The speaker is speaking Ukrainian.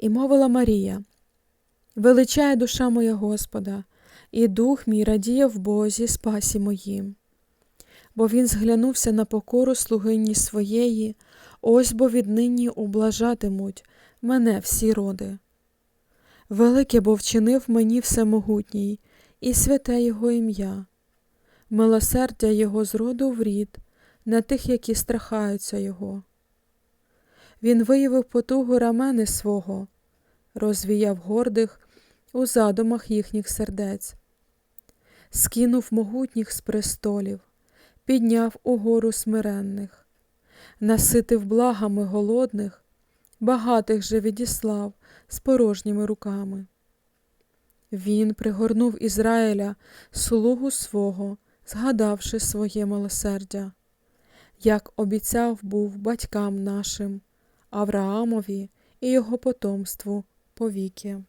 І мовила Марія, величає душа моя Господа, і дух мій радіє в Бозі спасі моїм. Бо він зглянувся на покору слугині своєї, ось бо віднині ублажатимуть мене всі роди. Велике бо вчинив мені всемогутній, і святе Його ім'я, милосердя Його з роду в рід на тих, які страхаються Його. Він виявив потугу рамени свого, розвіяв гордих у задумах їхніх сердець, скинув могутніх з престолів, підняв угору смиренних, наситив благами голодних, багатих же відіслав з порожніми руками. Він пригорнув Ізраїля, слугу свого, згадавши своє милосердя, як обіцяв був батькам нашим, Авраамові і його потомству повіки.